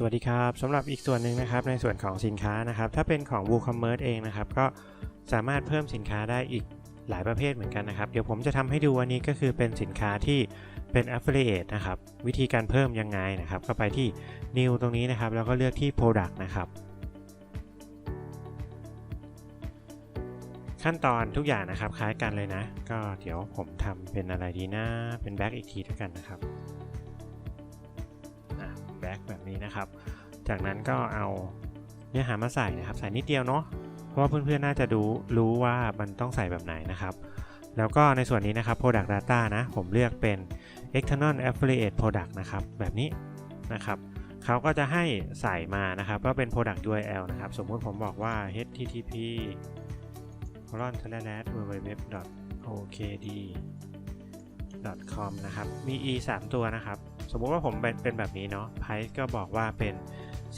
สวัสดีครับสำหรับอีกส่วนหนึ่งนะครับในส่วนของสินค้านะครับถ้าเป็นของ WooCommerce เองนะครับก็สามารถเพิ่มสินค้าได้อีกหลายประเภทเหมือนกันนะครับ เดี๋ยวผมจะทำให้ดูวันนี้ก็คือเป็นสินค้าที่เป็น Affiliate นะครับวิธีการเพิ่มยังไงนะครับ ก็ไปที่ New ตรงนี้นะครับ แล้วก็เลือกที่ Product นะครับขั้นตอนทุกอย่างนะครับคล้ายกันเลยนะ ก็เดี๋ยวผมทำเป็นอะไรดีนะเป็นแบ็กอีกทีด้วยกันนะครับแบ็กแบบ นี้นะครับ จากนั้นก็เอาเนื้อหามาใส่นะครับ ใส่นิดเดียวเนาะเพราะว่าเพื่อนๆน่าจะดูรู้ว่ามันต้องใส่แบบไหนนะครับ แล้วก็ในส่วนนี้นะครับ Product Data นะ ผมเลือกเป็น External Affiliate Product นะครับ แบบนี้นะครับเขาก็จะให้ใส่มานะครับว่าเป็น Product URL นะครับ สมมุติผมบอกว่า http colon slash www okd com นะครับ มี e 3 ตัวนะครับ สมมุติว่าผมเป็นแบบนี้เนาะ price ก็บอกว่าเป็น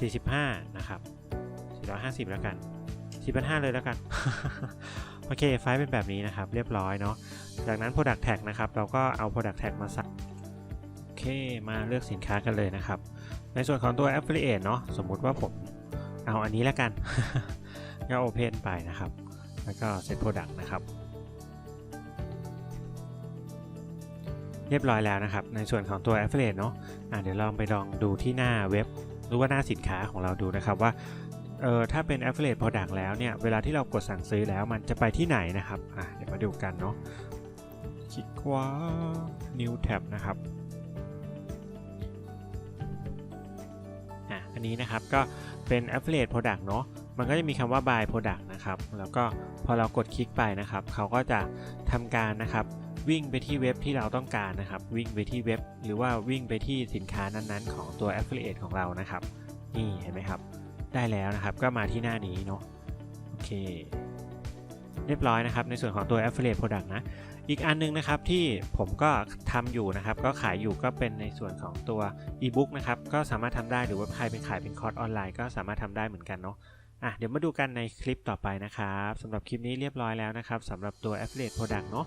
45 นะครับ 450 แล้วกัน4,500เลยแล้วกัน โอเค ไฟล์เป็นแบบนี้นะครับ เรียบร้อยเนาะ จากนั้น product tag นะครับ เราก็เอา product tag มาใส่โอเค มาเลือกสินค้ากันเลยนะครับ ในส่วนของตัว affiliate เนาะ สมมุติว่าผมเอาอันนี้แล้วกัน ก็ open ไปนะครับ แล้วก็ set product นะครับ เรียบร้อยแล้วนะครับ ในส่วนของตัว affiliate เนาะะเดี๋ยวเราไปลองดูที่หน้าเว็บหรือว่าหน้าสินค้าของเราดูนะครับว่าเออถ้าเป็น affiliate product แล้วเนี่ย เวลาที่เรากดสั่งซื้อแล้วมันจะไปที่ไหนนะครับอะเดี๋ยวมาดูกันเนาะคลิกขวา new tab นะครับอะอันนี้นะครับก็เป็น affiliate product เนาะมันก็จะมีคำว่า buy product นะครับ แล้วก็พอเรากดคลิกไปนะครับ เขาก็จะทำการนะครับ วิ่งไปที่เว็บที่เราต้องการนะครับ วิ่งไปที่เว็บ หรือว่าวิ่งไปที่สินค้านั้นๆ ของตัว affiliate ของเรานะครับ นี่เห็นไหมครับ ได้แล้วนะครับก็มาที่หน้านี้เนาะโอเค เรียบร้อยนะครับ ในส่วนของตัว affiliate product นะ อีกอันนึงนะครับที่ผมก็ทำอยู่นะครับ ก็ขายอยู่ก็เป็นในส่วนของตัว e-book นะครับ ก็สามารถทำได้หรือว่าใครเป็นขายเป็นคอร์สออนไลน์ก็สามารถทำได้เหมือนกันเนาะอะเดี๋ยวมาดูกันในคลิปต่อไปนะครับสำหรับคลิปนี้เรียบร้อยแล้วนะครับสำหรับตัว affiliate product เนาะ